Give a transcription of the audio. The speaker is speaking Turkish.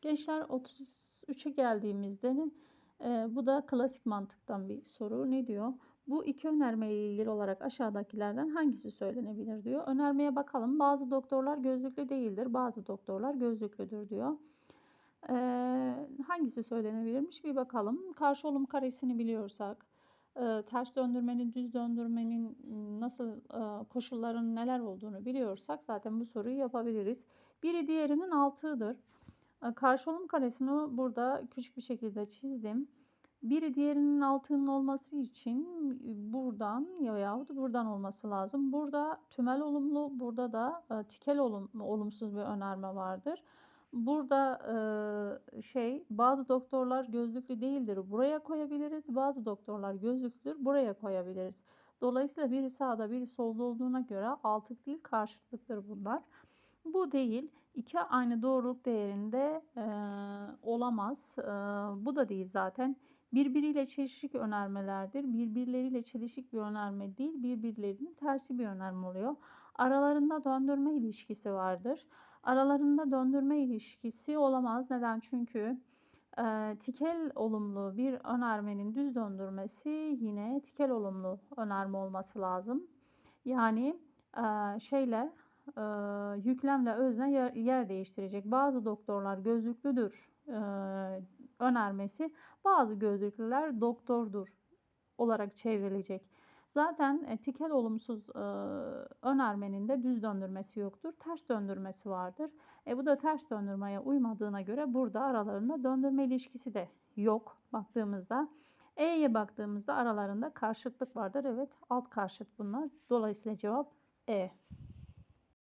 Gençler 33'e geldiğimizde e, bu da klasik mantıktan bir soru. Ne diyor? Bu iki önerme ile ilgili olarak aşağıdakilerden hangisi söylenebilir diyor. Önermeye bakalım. Bazı doktorlar gözlüklü değildir. Bazı doktorlar gözlüklüdür diyor. Ee, hangisi söylenebilirmiş bir bakalım. Karşı olum karesini biliyorsak, ters döndürmenin, düz döndürmenin nasıl koşulların neler olduğunu biliyorsak zaten bu soruyu yapabiliriz. Biri diğerinin altığıdır. E, karşı olum karesini burada küçük bir şekilde çizdim. Biri diğerinin altının olması için buradan yahut buradan olması lazım. Burada tümel olumlu, burada da tikel olum, olumsuz bir önerme vardır. Burada e, şey bazı doktorlar gözlüklü değildir. Buraya koyabiliriz. Bazı doktorlar gözlüklüdür. Buraya koyabiliriz. Dolayısıyla biri sağda biri solda olduğuna göre altık değil karşıtlıktır bunlar. Bu değil. İki aynı doğruluk değerinde e, olamaz. E, bu da değil zaten. Birbiriyle çelişik önermelerdir. Birbirleriyle çelişik bir önerme değil, birbirlerinin tersi bir önerme oluyor. Aralarında döndürme ilişkisi vardır. Aralarında döndürme ilişkisi olamaz. Neden? Çünkü e, tikel olumlu bir önermenin düz döndürmesi yine tikel olumlu önerme olması lazım. Yani e, şeyle e, yüklemle özne yer, yer değiştirecek. Bazı doktorlar gözlüklüdür e, önermesi, bazı gözlüklüler doktordur olarak çevrilecek. Zaten e, tikel olumsuz e, önermenin de düz döndürmesi yoktur. Ters döndürmesi vardır. E, bu da ters döndürmeye uymadığına göre burada aralarında döndürme ilişkisi de yok baktığımızda. E'ye baktığımızda aralarında karşıtlık vardır. Evet alt karşıt bunlar. Dolayısıyla cevap E.